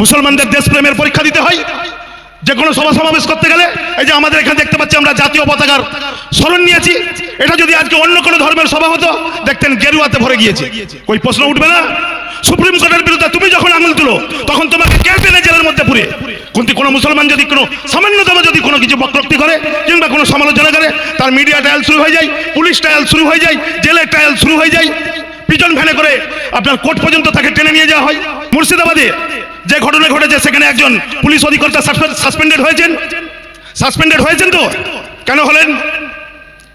মুসলমানদের দেশপ্রেমের পরীক্ষা দিতে হয়। যে কোনো সভা সমাবেশ করতে গেলে, এই যে আমাদের এখানে দেখতে পাচ্ছি আমরা জাতীয় পতাকার স্মরণ নিয়েছি। এটা যদি আজকে অন্য কোনো ধর্মের সভা হতো, দেখতেন গেরুয়াতে ভরে গিয়েছে। ওই প্রশ্ন উঠবে না? সুপ্রিম কোর্টের বিরুদ্ধে তুমি যখন আঙুল তুলো, তখন তোমাকে কে পেলে জেলের মধ্যে পুরে? কিন্তু কোনো মুসলমান যদি কোনো সামান্যতম যদি কোনো কিছু বক্রোক্তি করে, কিংবা কোনো সমালোচনা করে, তার মিডিয়া ট্রায়াল শুরু হয়ে যায়, পুলিশ ট্রায়াল শুরু হয়ে যায় জেলের ট্রায়াল শুরু হয়ে যায়। পিজন ভ্যানে করে আপনার কোর্ট পর্যন্ত তাকে টেনে নিয়ে যাওয়া হয়। মুর্শিদাবাদে যে ঘটনা ঘটেছে, সেখানে একজন পুলিশ অধিকর্তা সাসপেন্ডেড হয়েছেন। সাসপেন্ডেড হয়েছেন তো? কেন হলেন?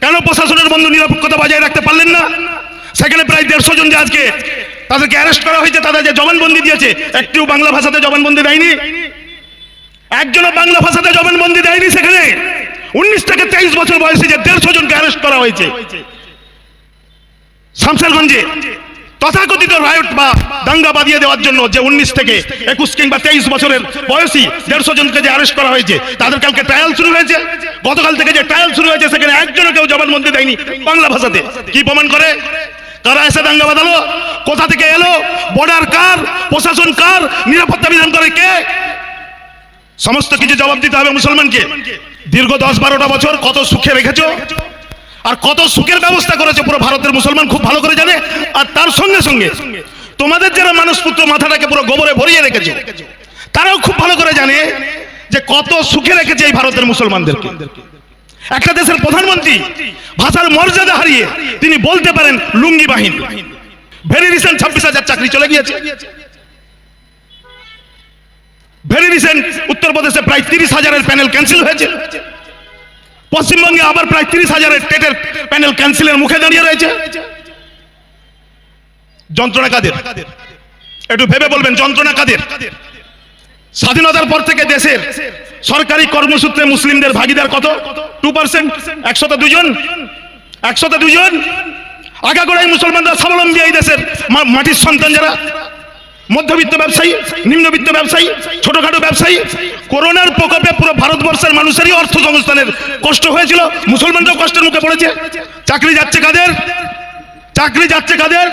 কেন প্রশাসনের বন্ধু নিরপেক্ষতা বজায় রাখতে পারলেন না? সেখানে প্রায় দেড়শো জন যে আজকে তাদেরকে অ্যারেস্ট করা হয়েছে, তাদের যে জবানবন্দি দিয়েছে, একটিও বাংলা ভাষাতে জবানবন্দি দেয়নি। একজনও বাংলা ভাষাতে জবানবন্দি দেয়নি সেখানে। উনিশ থেকে তেইশ বছর বয়সে যে দেড়শো জনকে অ্যারেস্ট করা হয়েছে। শামসারগঞ্জে তথাকথিত রায়ট বা দাঙ্গা বাদিয়ে দেওয়ার জন্য যে উনিশ থেকে একুশ কিংবা তেইশ বছরের বয়সী দেড়শো জনকে যে অ্যারেস্ট করা হয়েছে, তাদের কালকে ট্রায়াল শুরু হয়েছে। গতকাল থেকে যে ট্রায়াল শুরু হয়েছে, সেখানে একজনও কেউ জবানবন্দি দেয়নি বাংলা ভাষাতে। কি প্রমাণ করে? কারা এসে দাঙ্গা বাঁধালো? কোথা থেকে এলো? বর্ডার কার? প্রশাসন কার? নিরাপত্তা বিধান করে কে? সমস্ত কিছু জবাব দিতে হবে মুসলমানকে। দীর্ঘ দশ বারোটা বছর কত সুখে রেখেছো? আর কত সুখের ব্যবস্থা করেছে? পুরো ভারতের মুসলমান খুব ভালো করে জানে। আর তার সঙ্গে সঙ্গে তোমাদের যারা মানুষ পুত্র মাথাটাকে পুরো গোবরে ভরিয়ে রেখেছে, তারাও খুব ভালো করে জানে যে কত সুখে রেখেছে এই ভারতের মুসলমানদেরকে। একটা দেশের প্রধানমন্ত্রী ভাষার মর্যাদা হারিয়ে তিনি বলতে পারেন লুঙ্গি বাহিনী। ভেরি রিসেন্ট ছাব্বিশ হাজার চাকরি চলে গিয়েছে। ভেরি রিসেন্ট উত্তরপ্রদেশে প্রায় তিরিশ হাজারের প্যানেল ক্যান্সেল হয়েছে। পশ্চিমবঙ্গে আবার প্রায় তিরিশ হাজারের টেটের প্যানেল ক্যান্সেলের মুখে দাঁড়িয়ে রয়েছে। যন্ত্রণা কাদের? একটু ভেবে বলবেন, যন্ত্রণা কাদের? স্বাধীনতার পর থেকে দেশের সরকারি কর্মসূত্রে মুসলিমদের ভাগিদার কত? টু পার্সেন্ট একশত দুজন একশত দুজন আগাগোড়াই মুসলমানরা স্বাবলম্বী এই দেশের মাটির সন্তান যারা? মধ্যবিত্ত ব্যবসায়ী, নিম্নবিত্ত ব্যবসায়ী, ছোটখাটো ব্যবসায়ী। করোনার প্রকোপে পুরো ভারতবর্ষের মানুষেরই অর্থ সংস্থানের কষ্ট হয়েছিল। মুসলমানরাও কষ্টের মুখে পড়েছে। চাকরি যাচ্ছে কাদের? চাকরি যাচ্ছে কাদের?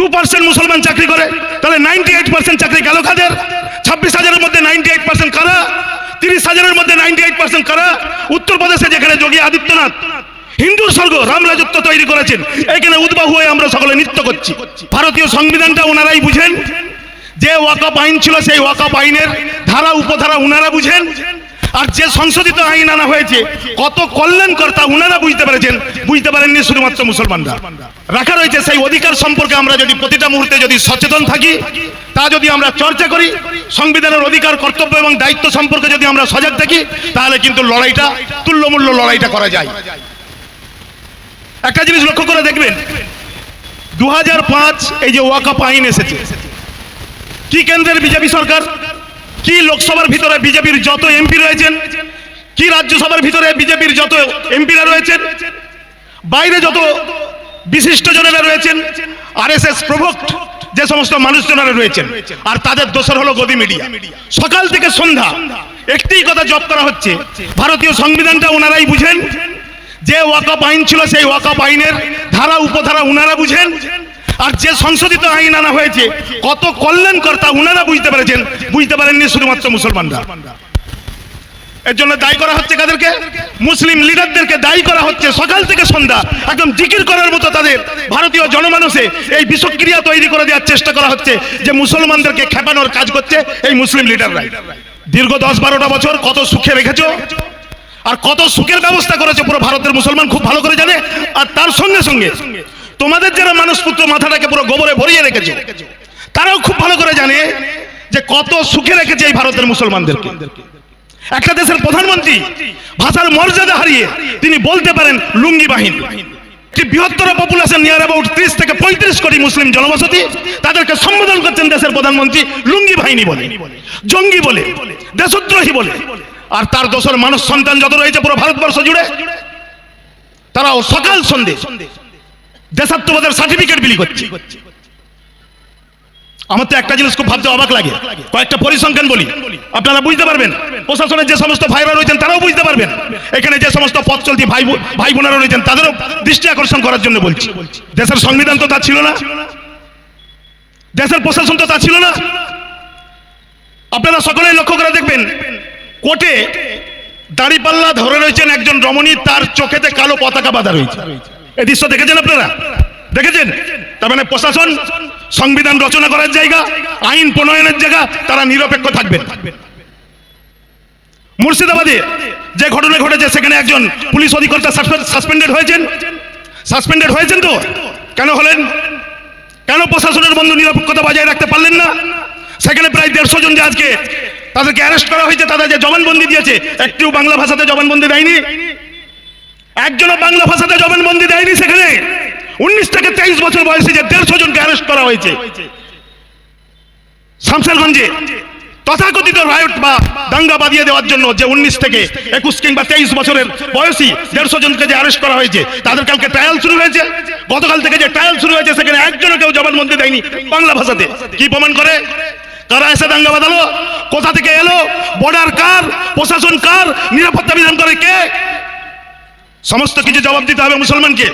টু পার্সেন্ট মুসলমান চাকরি করে, তাহলে নাইনটি এইট পার্সেন্ট চাকরি গেল কাদের? ছাব্বিশ হাজারের মধ্যে নাইনটি এইট পার্সেন্ট কারা? তিরিশ হাজারের মধ্যে নাইনটি এইট পার্সেন্ট কারা? উত্তরপ্রদেশে যেখানে যোগী আদিত্যনাথ, হিন্দু স্বর্গ রাম রাজত্ব তৈরি করেছেন, এখানে উদ্বাহু হয়ে আমরা সকলে নৃত্য করছি। ভারতীয় সংবিধানটা ওনারাই বুঝেন, যে ওয়াকাপ আইন ছিল সেই ওয়াকাপ আইনের ধারা, উপধারা ওনারা বুঝেন আর যে সংশোধিত আইন আনা হয়েছে, কত কল্যাণকর্তা উনারা বুঝতে পেরেছেন, বুঝতে পারেননি শুধুমাত্র মুসলমানরা। রাখা রয়েছে সেই অধিকার সম্পর্কে আমরা যদি প্রতিটা মুহূর্তে যদি সচেতন থাকি, তা যদি আমরা চর্চা করি, সংবিধানের অধিকার, কর্তব্য এবং দায়িত্ব সম্পর্কে যদি আমরা সজাগ থাকি, তাহলে কিন্তু লড়াইটা, তুল্যমূল্য লড়াইটা করা যায়। একটা জিনিস লক্ষ্য করে দেখবেন দু হাজার পাঁচ এই যে ওয়াকাপ আইন এসেছে। কি কেন্দ্রের বিজেপি সরকার? কি লোকসভার ভিতরে বিজেপির যত এমপি রয়েছেন? কি রাজ্যসভার ভিতরে বিজেপির যত এমপিরা রয়েছেন? বাইরে যত বিশিষ্ট জনেরা রয়েছেন আর এস এস যে সমস্ত মানুষজনেরা রয়েছেন, আর তাদের দোষর হলো গদি মিডিয়া। সকাল থেকে সন্ধ্যা একটি কথা জব করা হচ্ছে, ভারতীয় সংবিধানটা ওনারাই বুঝেন, যে ওয়াকাপ আইন ছিল সেই ওয়াকাপ আইনের ধারা, উপধারা উনারা বুঝেন আর যে সংশোধিত আইন আনা হয়েছে, কত কল্যাণকর্তা উনারা বুঝতে পেরেছেন, বুঝতে পারেননি শুধুমাত্র মুসলমানরা। এর জন্য দায়ী করা হচ্ছে কাদেরকে? মুসলিম লিডারদেরকে দায়ী করা হচ্ছে। সকাল থেকে সন্ধ্যা একদম জিকির করার মতো তাদের ভারতীয় জনমানসে এই বিষক্রিয়া তৈরি করে দেওয়ার চেষ্টা করা হচ্ছে যে মুসলমানদেরকে খেপানোর কাজ করছে এই মুসলিম লিডাররাই। দীর্ঘ দশ বারোটা বছর কত সুখে রেখেছো? আর কত সুখের ব্যবস্থা করেছে? পুরো ভারতের মুসলমান খুব ভালো করে জানে। আর তার সঙ্গে সঙ্গে তোমাদের যারা মানুষ পুত্র মাথাটাকে পুরো গোবরে ভরিয়ে রেখেছে, তারাও খুব ভালো করে জানে যে কত সুখে রেখেছে এই ভারতের মুসলমানদেরকে। একটা দেশের প্রধানমন্ত্রী ভাষার মর্যাদা হারিয়ে তিনি বলতে পারেন লুঙ্গি বাহিনী। একটি বৃহত্তর পপুলেশন নিয়ার অ্যাবাউট ত্রিশ থেকে পঁয়ত্রিশ কোটি মুসলিম জনবসতি, তাদেরকে সম্বোধন করছেন দেশের প্রধানমন্ত্রী লুঙ্গি বাহিনী বলে, জঙ্গি বলে, দেশদ্রোহী বলে। আর তার দোষর মানুষ সন্তান যত রয়েছে পুরো ভারতবর্ষ জুড়ে, তারাও সকাল সন্ধে দেশাত্মবাদের সার্টিফিকেট বিলি করছে। আমার তো একটা জিনিস খুব ভাবতে অবাক লাগে। কয়েকটা পরিসংখ্যান বলি। আপনারা বুঝতে পারবেন, প্রশাসনের যে সমস্ত ভাইরা রয়েছেন, তারাও বুঝতে পারবেন। এখানে যে সমস্ত পথ চলতি ভাই ভাই বোনেরা রয়েছেন, তাদেরও দৃষ্টি আকর্ষণ করার জন্য বলছি। দেশের সংবিধান তো তা ছিল না। দেশের প্রশাসন তো তা ছিল না। আপনারা সকলেই লক্ষ্য করে দেখবেন, কোর্টে দাঁড়িপাল্লা ধরে রয়েছেন একজন রমণী, তার চোখেতে কালো পতাকা বাঁধা রয়েছে। এই দৃশ্য দেখেছেন আপনারা? দেখেছেন? তার মানে প্রশাসন, সংবিধান রচনা করার জায়গা, আইন প্রণয়নের জায়গা, তারা নিরপেক্ষ থাকবেন। মুর্শিদাবাদে যে ঘটনা ঘটেছে, সেখানে একজন পুলিশ অধিকর্তা সাসপেন্ডেড হয়েছেন। সাসপেন্ডেড হয়েছেন তো? কেন হলেন? কেন প্রশাসনের বন্ধু নিরপেক্ষতা বজায় রাখতে পারলেন না? সেখানে প্রায় দেড়শো জন যে আজকে তাদেরকে অ্যারেস্ট করা হয়েছে, তাদের যে জবানবন্দি দিয়েছে, একটিও বাংলা ভাষাতে জবানবন্দি দেয়নি। একজনও বাংলা ভাষাতে জবানবন্দি দেয়নি সেখানে। উনিশ থেকে তেইশ বছর বয়সে যে দেড়শো জনকে অ্যারেস্ট করা হয়েছে। শামসারগঞ্জে তথাকথিত রায়ট বা দাঙ্গা বাদিয়ে দেওয়ার জন্য যে উনিশ থেকে একুশ কিংবা তেইশ বছরের বয়সী দেড়শো জনকে যে অ্যারেস্ট করা হয়েছে, তাদের কালকে ট্রায়াল শুরু হয়েছে। গতকাল থেকে যে ট্রায়াল শুরু হয়েছে, সেখানে একজনও কেউ জবানবন্দি দেয়নি বাংলা ভাষাতে। কি প্রমাণ করে? কারা এসে দাঙ্গা বাঁধালো? কোথা থেকে এলো? বর্ডার কার? প্রশাসন কার? নিরাপত্তা বিধান করে কে? সমস্ত কিছু জবাব দিতে হবে মুসলমানকে।